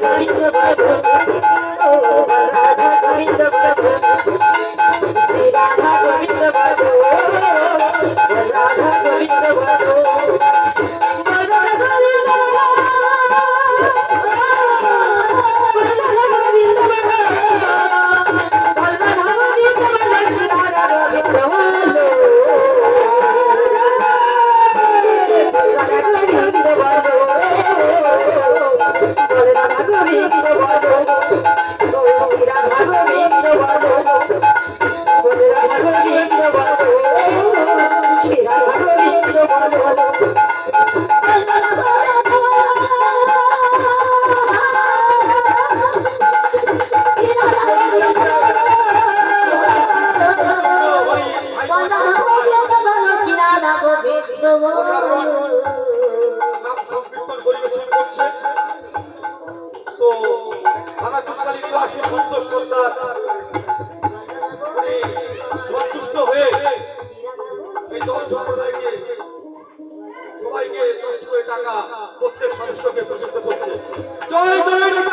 Thank you. Ashis সন্তোষ সরকার সন্তুষ্ট হয়ে এই দল সম্প্রদায়কে সবাইকে টাকা প্রত্যেক সদস্যকে প্রসিদ্ধ করছে। জয় জয়